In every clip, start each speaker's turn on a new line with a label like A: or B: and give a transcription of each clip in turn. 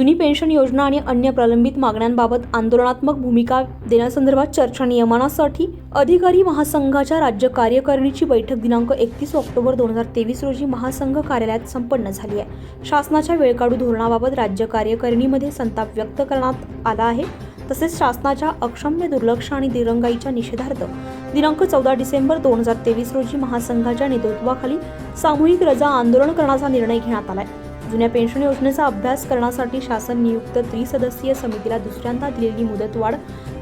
A: जुनी पेन्शन योजना आणि अन्य प्रलंबित मागण्यांबाबत आंदोलनात्मक भूमिका देण्यासंदर्भात चर्चा नियमनासाठी अधिकारी महासंघाच्या राज्य कार्यकारिणीची बैठक दिनांक एकतीस ऑक्टोबर दोन हजार तेवीस रोजी महासंघ कार्यालयात संपन्न झाली आहे. शासनाच्या वेळकाढू धोरणाबाबत राज्य कार्यकारिणीमध्ये संताप व्यक्त करण्यात आला आहे. तसेच शासनाच्या अक्षम्य दुर्लक्ष आणि दिरंगाईच्या निषेधार्थ दिनांक चौदा डिसेंबर दोन हजार तेवीस रोजी महासंघाच्या नेतृत्वाखाली सामूहिक रजा आंदोलन करण्याचा निर्णय घेण्यात आला आहे जुन्या पेन्शन योजनेचा अभ्यास करण्यासाठी शासन नियुक्त त्रिसदस्यीय समितीला दुसऱ्यांदा दिलेली मुदतवाढ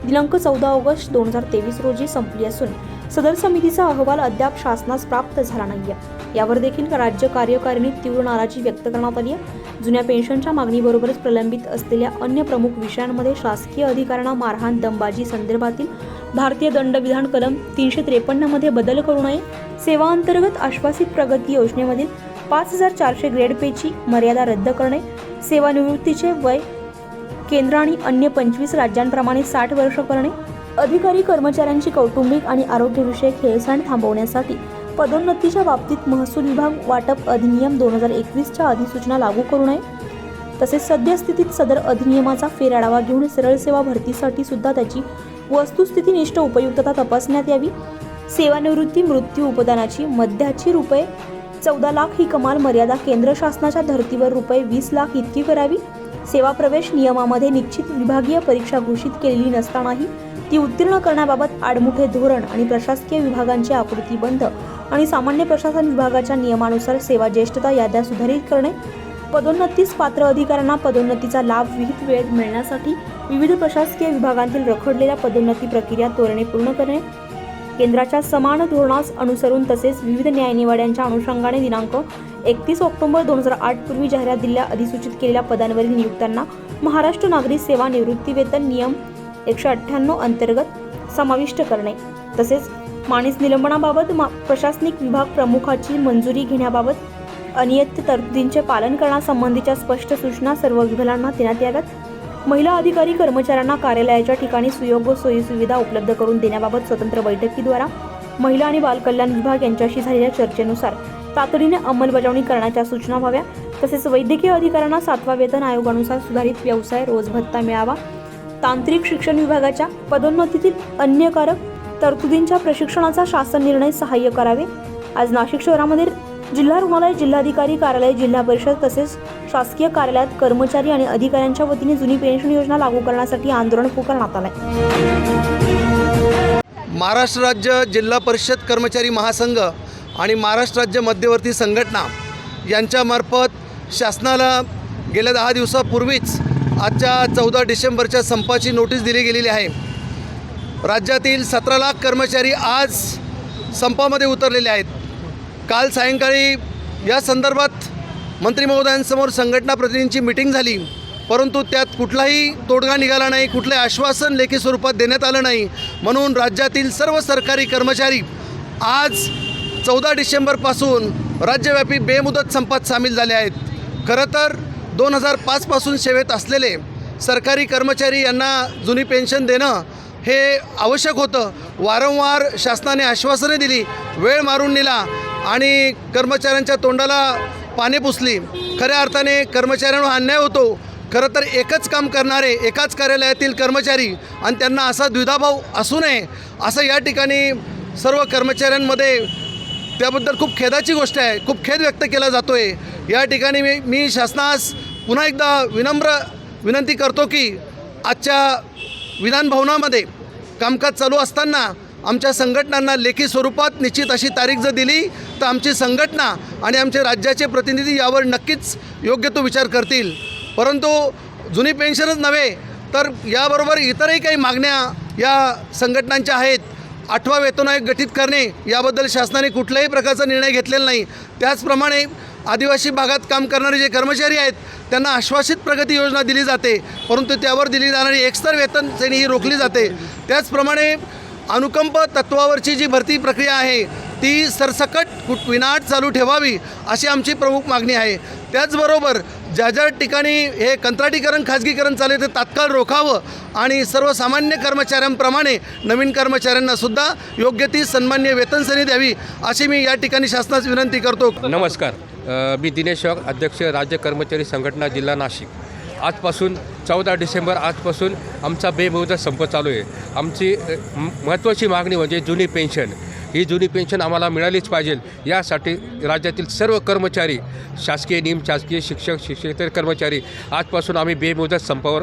A: दिनांक चौदा ऑगस्ट दोन हजार तेवीस रोजी संपली असून सदर समितीचा अहवाल अद्याप शासनास प्राप्त झाला नाहीये. यावर देखील राज्य कार्यकारिणीत तीव्र नाराजी व्यक्त करण्यात आली आहे जुन्या पेन्शनच्या मागणीबरोबरच प्रलंबित असलेल्या अन्य प्रमुख विषयांमध्ये शासकीय अधिकाऱ्यांना मारहाण दंबाजी संदर्भातील भारतीय दंडविधान कलम तीनशे त्रेपन्नमध्ये बदल करू नये. सेवा अंतर्गत आश्वासित प्रगती योजनेमधील पाच हजार चारशे ग्रेड पेची मर्यादा रद्द करणे सेवानिवृत्तीचे वय केंद्र आणि अन्य पंचवीस राज्यांप्रमाणे साठ वर्ष करणे अधिकारी कर्मचाऱ्यांची कौटुंबिक आणि आरोग्यविषयक हेळसांड थांबवण्यासाठी पदोन्नतीच्या बाबतीत महसूल विभाग वाटप अधिनियम दोन हजार एकवीसच्या अधिसूचना लागू करू नये. तसेच सद्यस्थितीत सदर अधिनियमाचा फेरआढावा घेऊन सरळ सेवा भरतीसाठी सुद्धा त्याची वस्तुस्थितीनिष्ठ उपयुक्तता तपासण्यात यावी. सेवानिवृत्ती मृत्यू उपदानाची मध्याची रुपये चौदा लाख ही कमाल मर्यादा केंद्र शासनाच्या धर्तीवर रुपये वीस लाख इतकी करावी? सेवा प्रवेश नियमामध्ये निश्चित विभागीय परीक्षा घोषित केलेली नसतानाही ती उत्तीर्ण करण्याबाबत आडमुठे धोरण आणि प्रशासकीय विभागांचे आकृतीबंध आणि सामान्य प्रशासन विभागाच्या नियमानुसार सेवा ज्येष्ठता याद्या सुधारित करणे? पदोन्नतीस पात्र अधिकाऱ्यांना पदोन्नतीचा लाभ विहित वेळेत मिळण्यासाठी विविध प्रशासकीय विभागांतील रखडलेल्या पदोन्नती प्रक्रिया त्वरणे पूर्ण करणे? केंद्राच्या समान धोरणास अनुसरून तसेच विविध न्यायनिवाड्यांच्या अनुषंगाने दिनांक एकतीस ऑक्टोबर दोन हजार आठ पूर्वी जाहिरात दिलेल्या अधिसूचित केलेल्या पदांवरील नियुक्त्यांना महाराष्ट्र नागरी सेवा निवृत्ती वेतन नियम एकशे अठ्ठ्याण्णव अंतर्गत समाविष्ट करणे. तसेच माणीस निलंबनाबाबत मा प्रशासनिक विभाग प्रमुखाची मंजुरी घेण्याबाबत अनियत तरतुदींचे पालन करण्यासंबंधीच्या स्पष्ट सूचना सर्व विभागांना देण्यात याव्यात. महिला अधिकारी कर्मचाऱ्यांना कार्यालयाच्या ठिकाणी सुयोग्य सोयीसुविधा उपलब्ध करून देण्याबाबत स्वतंत्र बैठकीद्वारा महिला आणि बालकल्याण विभाग यांच्याशी झालेल्या चर्चेनुसार तातडीने अंमलबजावणी करण्याच्या सूचना व्हाव्या. तसेच वैद्यकीय अधिकाऱ्यांना सातवा वेतन आयोगानुसार सुधारित व्यवसाय रोज भत्ता मिळावा. तांत्रिक शिक्षण विभागाच्या पदोन्नतीतील अन्यकारक तरतुदींच्या प्रशिक्षणाचा शासन निर्णय सहाय्य करावे. आज नाशिक शहरामध्ये जिल्हा रुग्णालय जिल्हाधिकारी कार्यालय जिल्हा परिषद तसेच शासकीय कार्यालयात कर्मचारी आणि अधिकाऱ्यांच्या वतीने जुनी पेन्शन योजना लागू करण्यासाठी आंदोलन पुकारण्यात आलंय.
B: महाराष्ट्र राज्य जिल्हा परिषद कर्मचारी महासंघ आणि महाराष्ट्र राज्य मध्यवर्ती संघटना यांच्यामार्फत शासनाला गेल्या दहा दिवसापूर्वीच आजच्या चौदा डिसेंबरच्या संपाची नोटीस दिली गेलेली आहे. राज्यातील सतरा लाख कर्मचारी आज संपामध्ये उतरलेले आहेत. काल सायंकाळी या संदर्भात मंत्री महोदयांसमोर संघटना प्रतिनिधींची मिटिंग झाली. परंतु त्यात कुठलाही तोडगा निघाला नाही कुठले आश्वासन लेखी स्वरूपात देण्यात आलं नाही. म्हणून राज्यातील सर्व सरकारी कर्मचारी आज चौदा डिसेंबरपासून राज्यव्यापी बेमुदत संपात सामील झाले आहेत. खरं तर दोन हजार पाचपासून सेवेत असलेले सरकारी कर्मचारी यांना जुनी पेन्शन देणं हे आवश्यक होतं. वारंवार शासनाने आश्वासने दिली वेळ मारून नेला. आणि कर्मचाऱ्यांच्या तोंडाला पाने पुसली. खऱ्या अर्थाने कर्मचाऱ्यांवर अन्याय होतो. खरं तर एकच काम करणारे एकाच कार्यालयातील कर्मचारी आणि त्यांना असा द्विधाभाव असू नये असं या ठिकाणी सर्व कर्मचाऱ्यांमध्ये त्याबद्दल खूप खेदाची गोष्ट आहे. खूप खेद व्यक्त केला जातो आहे या ठिकाणी मी मी शासनास पुन्हा एकदा विनम्र विनंती करतो की आजच्या विधानभवनामध्ये कामकाज चालू असताना आमच्या संघटनांना लेखी स्वरूपात निश्चित अशी तारीख जर दिली तर आमची संघटना आणि आमचे राज्याचे प्रतिनिधी यावर नक्कीच योग्य तो विचार करतील. परंतु जुनी पेन्शनच नव्हे तर याबरोबर इतरही काही मागण्या या संघटनांच्या आहेत. आठवा वेतन आयोग गठीत करणे याबद्दल शासनाने कुठल्याही प्रकारचा निर्णय घेतलेला नाही. त्याचप्रमाणे आदिवासी भागात काम करणारे जे कर्मचारी आहेत त्यांना आश्वासित प्रगती योजना दिली जाते. परंतु त्यावर दिली जाणारी एकस्तर वेतन श्रेणी ही रोखली जाते. त्याचप्रमाणे अनुकंप तत्वावरची जी भरती प्रक्रिया आहे ती सरसकट कुट विनाट चालू ठेवावी अशी आमची प्रमुख मागणी आहे. त्याचबरोबर ज्या ज्या ठिकाणी हे कंत्राटीकरण खाजगीकरण चालू आहे ते तात्काळ रोखावं आणि सर्वसामान्य कर्मचाऱ्यांप्रमाणे नवीन कर्मचाऱ्यांनासुद्धा योग्य ती सन्मान्य वेतनश्रेणी द्यावी अशी मी या ठिकाणी शासनास विनंती करतो.
C: नमस्कार. मी दिनेश अध्यक्ष राज्य कर्मचारी संघटना जिल्हा नाशिक. आजपासून चौदा डिसेंबर आजपासून आमचा बेमुदत संप चालू आहे. आमची महत्त्वाची मागणी म्हणजे जुनी पेन्शन. ही जुनी पेन्शन आम्हाला मिळालीच पाहिजे. यासाठी राज्यातील सर्व कर्मचारी शासकीय निम शासकीय शिक्षक शिक्षकेतर कर्मचारी आजपासून आम्ही बेमुदत संपावर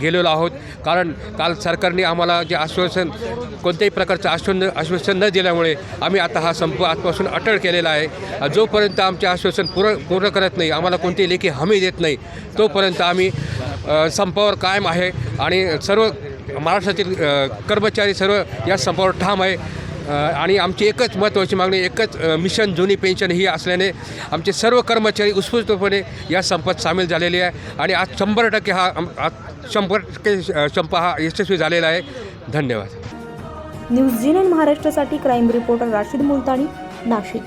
C: गेलेलो आहोत. कारण काल सरकारने आम्हाला जे आश्वासन कोणत्याही प्रकारचं आश्वासन आश्वासन न दिल्यामुळे आम्ही आता हा संप आजपासून अटळ केलेला आहे. जोपर्यंत आमचे आश्वासन पूर्ण पूर्ण करत नाही आम्हाला कोणतीही लेखी हमी देत नाही तोपर्यंत आम्ही संपावर कायम आहे. आणि सर्व महाराष्ट्रातील कर्मचारी सर्व या संपावर ठाम आहे. आणि आमची एकच महत्त्वाची मागणी एकच मिशन जुनी पेन्शन ही असल्याने आमचे सर्व कर्मचारी उत्स्फूर्तपणे या संपात सामील झालेले आहे. आणि आज शंभर टक्के हा आज शंभर टक्के संप हा यशस्वी झालेला आहे. धन्यवाद.
A: न्यूज झीन महाराष्ट्रासाठी क्राईम रिपोर्टर राशीद मुलतानी नाशिक.